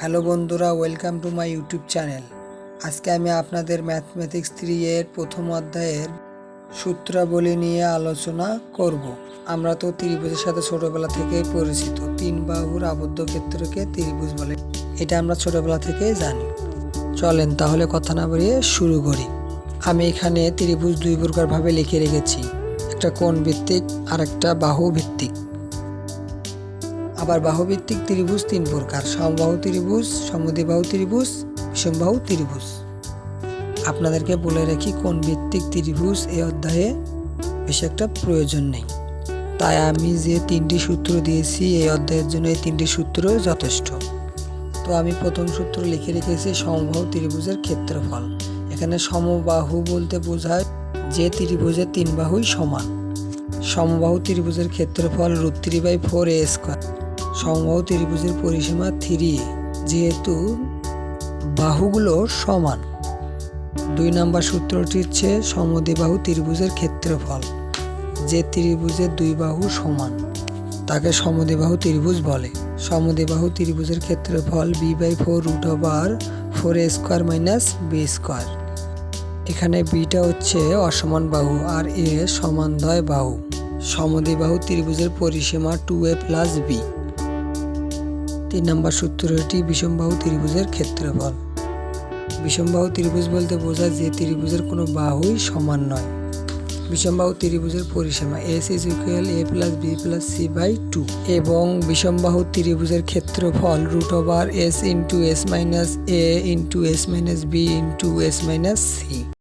Hello বন্ধুরা welcome to my YouTube channel আজকে আমি আপনাদের ম্যাথমেটিক্স থ্রি এর প্রথম অধ্যায়ের সূত্রাবলী নিয়ে আলোচনা করব। আমরা তো ত্রিভুজের সাথে ছোটবেলা থেকেই পরিচিত, তিন বাহুর আবদ্ধ ক্ষেত্রকে ত্রিভুজ বলে। এটা আমরা ছোটবেলা থেকেই জানি। চলেন তাহলে কথা না বাড়িয়ে শুরু করি। আমি এখানে ত্রিভুজ দুই প্রকারভাবে লিখে রেখেছি, একটা কোণ ভিত্তিক আর একটা বাহু ভিত্তিক আবার বাহুভিত্তিক ত্রিভুজ তিন প্রকার, সমবাহু ত্রিভুজ, সমদ্বিবাহু ত্রিভুজ, বিষমবাহু ত্রিভুজ। আপনাদেরকে বলে রাখি, কোন ভিত্তিক ত্রিভুজ এই অধ্যায়ে বেশি একটা প্রয়োজন নেই। তাই আমি যে তিনটি সূত্র দিয়েছি এই অধ্যায়ের জন্য এই তিনটি সূত্র যথেষ্ট। তো আমি প্রথম সূত্র লিখে রেখেছি, সমবাহু ত্রিভুজের ক্ষেত্রফল। এখানে সমবাহু বলতে বোঝায় যে ত্রিভুজের তিন বাহুই সমান। সমবাহু ত্রিভুজের ক্ষেত্রফল root three by four A square. সমবাহু ত্রিভুজের পরিসীমা থ্রি, যেহেতু বাহুগুলো সমান। দুই নম্বর সূত্রটি হচ্ছে সমদ্বিবাহু ত্রিভুজের ক্ষেত্রফল, যে ত্রিভুজের দুই বাহু সমান, তাকে সমদ্বিবাহু ত্রিভুজ বলে। সমদ্বিবাহু ত্রিভুজের ক্ষেত্রফল B by four root over four A square minus B square এখানে বিটা হচ্ছে অসমান বাহু, আর এ সমানদয় বাহু। সমদ্বিবাহু ত্রিভুজের পরিসীমা টু এ প্লাস বি তিন নম্বর সূত্রটি বিষমবাহু ত্রিভুজের ক্ষেত্রফল। বিষমবাহু ত্রিভুজ বলতে বোঝায় যে ত্রিভুজের কোনো বাহুই সমান নয়। বিষমবাহু ত্রিভুজের পরিসীমা S is equal A plus B plus C by two এবং বিষমবাহু ত্রিভুজের ক্ষেত্রফল root over S into S minus A into S minus B into S minus C